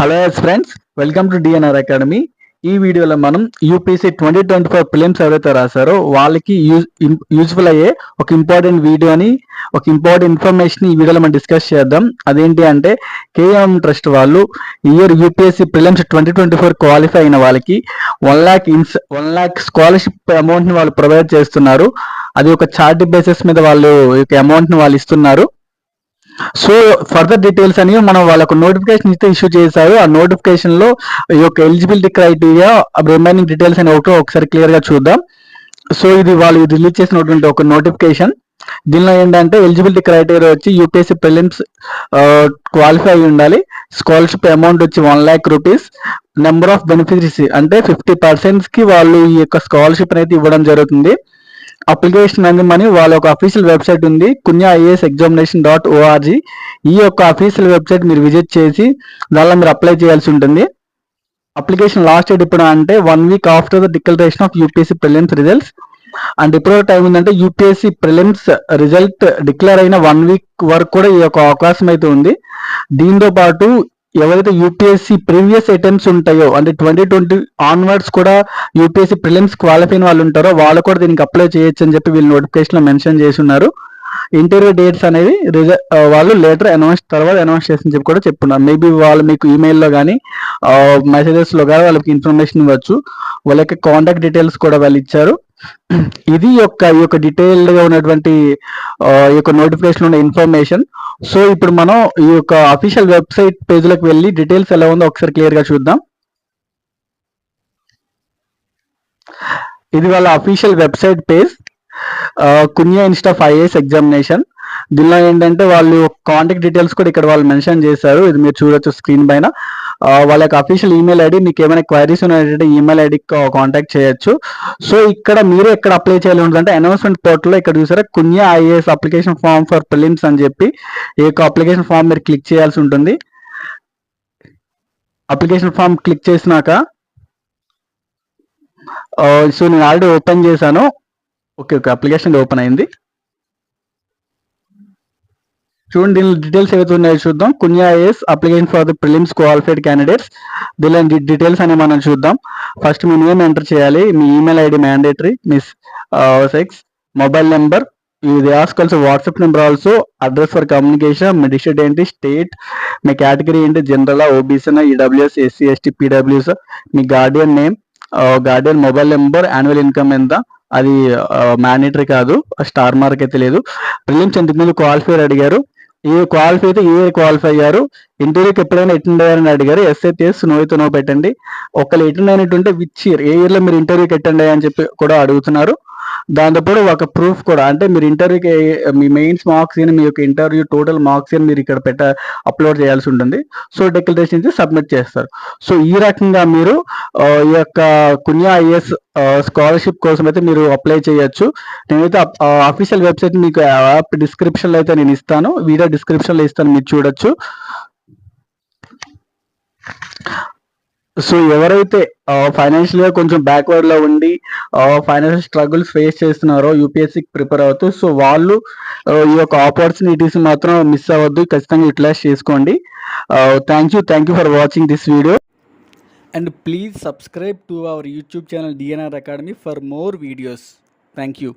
Hello friends welcome to DNR academy ఈ వీడియోలో మనం UPSC twenty twenty four prelims ఎవరైతే రాశారో వాళ్ళకి యూజ్ యూజ్ఫుల్ అయ్యే ఒక ఇంపార్టెంట్ వీడియోని ఒక ఇంపార్టెంట్ ఇన్ఫర్మేషన్ ఈ వీడియోలో మనం డిస్కస్ చేద్దాం. అదేంటి అంటే కేఎం ట్రస్ట్ వాళ్ళు year UPSC prelims twenty twenty four qualify అయిన వాళ్ళకి వన్ ల్యాక్ ఇన్స్ వన్ ల్యాక్ స్కాలర్షిప్ అమౌంట్ని వాళ్ళు ప్రొవైడ్ చేస్తున్నారు. అది ఒక చార్ట్ బేసిస్ మీద వాళ్ళు యొక్క అమౌంట్ని వాళ్ళు ఇస్తున్నారు. సో ఫర్దర్ డీటెయిల్స్ అని మనం వాళ్ళకు నోటిఫికేషన్ ఇస్తే ఇష్యూ చేశారు. ఆ నోటిఫికేషన్లో ఈ యొక్క ఎలిజిబిలిటీ క్రైటీరియా రిమైనింగ్ డీటెయిల్స్ అని ఒకటో ఒకసారి క్లియర్గా చూద్దాం. సో ఇది వాళ్ళు రిలీజ్ చేసినటువంటి ఒక నోటిఫికేషన్ దీనిలో ఏంటంటే ఎలిజిబిలిటీ క్రైటీరియా వచ్చి యూపీఎస్సీ ప్రిలిమ్స్ క్వాలిఫై అయి ఉండాలి. స్కాలర్షిప్ అమౌంట్ వచ్చి one lakh rupees number of beneficiaries అంటే ఫిఫ్టీ పర్సెంట్స్కి వాళ్ళు ఈ యొక్క స్కాలర్షిప్ అనేది ఇవ్వడం జరుగుతుంది. అప్లికేషన్ అందమని వాళ్ళ ఒక అఫీషియల్ వెబ్సైట్ ఉంది Kunya IAS examination dot ORG ఈ యొక్క అఫీషియల్ వెబ్సైట్ మీరు విజిట్ చేసి దానిలో మీరు అప్లై చేయాల్సి ఉంటుంది. అప్లికేషన్ లాస్ట్ డేట్ ఇప్పుడు అంటే one week after the declaration of UPSC prelims results. And ఇప్పుడు టైం ఉందంటే యూపీఎస్సీ ప్రిలిమ్స్ రిజల్ట్ డిక్లేర్ అయిన వన్ వీక్ వరకు కూడా ఈ యొక్క అవకాశం అయితే ఉంది. దీంతో పాటు ఎవరైతే యూపీఎస్సీ ప్రీవియస్ అటెంప్ట్స్ ఉంటాయో అంటే ట్వంటీ ట్వంటీ ఆన్వర్డ్స్ కూడా యూపీఎస్సీ ప్రిలిమ్స్ క్వాలిఫై వాళ్ళు ఉంటారో వాళ్ళు కూడా దీనికి అప్లై చేయొచ్చు అని చెప్పి వీళ్ళు నోటిఫికేషన్లో మెన్షన్ చేసి ఉన్నారు. ఇంటర్వ్యూ డేట్స్ అనేది వాళ్ళు లేటర్ అనౌన్స్ తర్వాత అనౌన్స్ చేసి చెప్పి కూడా చెప్పున్నారు. మేబీ వాళ్ళు మీకు ఈమెయిల్లో కానీ మెసేజెస్లో కానీ వాళ్ళకి ఇన్ఫర్మేషన్ ఇవ్వచ్చు. వాళ్ళ యొక్క కాంటాక్ట్ డీటెయిల్స్ కూడా వాళ్ళు ఇచ్చారు. ఇది యొక్క ఈ యొక్క డీటెయిల్డ్గా ఉన్నటువంటి ఈ యొక్క నోటిఫికేషన్ ఉన్న ఇన్ఫర్మేషన్ సో ఇప్పుడు మనం ఈ యొక్క అఫీషియల్ వెబ్సైట్ పేజ్లకు వెళ్ళి డీటెయిల్స్ ఎలా ఉందో ఒకసారి క్లియర్గా చూద్దాం. ఇది వాళ్ళ అఫీషియల్ వెబ్సైట్ పేజ్ కున్యా ఇన్స్టా ఫైవ్ ఇయర్స్ ఎగ్జామినేషన్ దీనిలో ఏంటంటే వాళ్ళు కాంటాక్ట్ డీటెయిల్స్ కూడా ఇక్కడ వాళ్ళు మెన్షన్ చేశారు. ఇది మీరు చూడొచ్చు స్క్రీన్ పైన. వాళ్ళ యొక్క అఫీషియల్ ఈమెయిల్ ఐడి మీకు ఏమైనా క్వైరీస్ ఉన్నాయంటే ఈమెయిల్ ఐడికి కాంటాక్ట్ చేయొచ్చు. సో ఇక్కడ మీరు ఎక్కడ అప్లై చేయాలి ఉంటుందంటే అనౌన్స్మెంట్ పోర్టల్లో ఇక్కడ చూసారా? కున్యా IAS application form for prelims అని చెప్పి ఈ యొక్క అప్లికేషన్ ఫామ్ మీరు క్లిక్ చేయాల్సి ఉంటుంది. అప్లికేషన్ ఫామ్ క్లిక్ చేసినాక సో నేను ఆల్రెడీ ఓపెన్ చేశాను. ఓకే ఓకే అప్లికేషన్ ఓపెన్ అయింది. చూడండి దీనిలో డీటెయిల్స్ ఏవైతే ఉన్నాయో చూద్దాం. కున్యా IAS application for the prelims qualified candidates దీని డీటెయిల్స్ అనేవి మనం చూద్దాం. ఫస్ట్ మీ నేమ్ ఎంటర్ చేయాలి. మీ ఈమెయిల్ ఐడి మ్యాండేటరీ మీ సెక్స్ మొబైల్ నెంబర్ ఇది also WhatsApp number also address for communication me district ఏంటి? స్టేట్ మీ కేటగిరీ ఏంటి general OBC EWS SC ST PWS మీ guardian name guardian mobile number annual income ఎంత? అది mandatory కాదు. Star mark అయితే లేదు. ప్రిలిమ్స్ ఇంతకుముందు క్వాలిఫైర్ అడిగారు? ఏ క్వాలిఫై అయితే ఏ క్వాలిఫై అయ్యారు? ఇంటర్వ్యూకి ఎప్పుడైనా అటెండ్ అయ్యారని అడిగారు. ఎస్ అయితే ఎస్ నో అయితే నో పెట్టండి. ఒకళ్ళు ఎటుండైనట్టు అయినట్టుంటే విచ్ ఇయర్ ఏ ఇయర్లో మీరు ఇంటర్వ్యూకి అటెండ్ అయ్యారని చెప్పి కూడా అడుగుతున్నారు. దాంతోపాటు ఒక ప్రూఫ్ కూడా. అంటే మీరు ఇంటర్వ్యూకి మీ మెయిన్స్ మార్క్స్ అని మీ యొక్క ఇంటర్వ్యూ టోటల్ మార్క్స్ అని మీరు ఇక్కడ పెట్ట అప్లోడ్ చేయాల్సి ఉంటుంది. సో డిక్లరేషన్ సబ్మిట్ చేస్తారు. సో ఈ రకంగా మీరు ఈ యొక్క కున్యా ఐఎస్ స్కాలర్షిప్ కోసం అయితే మీరు అప్లై చేయొచ్చు. నేనైతే అఫీషియల్ వెబ్సైట్ మీకు యాప్ డిస్క్రిప్షన్లో అయితే నేను ఇస్తాను. వీడియో డిస్క్రిప్షన్లో ఇస్తాను మీరు చూడొచ్చు. సో ఎవరైతే ఫైనాన్షియల్గా కొంచెం బ్యాక్వర్డ్లో ఉండి ఫైనాన్షియల్ స్ట్రగుల్స్ ఫేస్ చేస్తున్నారో యూపీఎస్సీకి ప్రిపేర్ అవుతూ సో వాళ్ళు ఈ యొక్క ఆపర్చునిటీస్ మాత్రం మిస్ అవ్వద్దు. ఖచ్చితంగా యూటిలైజ్ చేసుకోండి. Thank you thank you for watching this video and please subscribe to our YouTube channel DNR academy for more videos thank you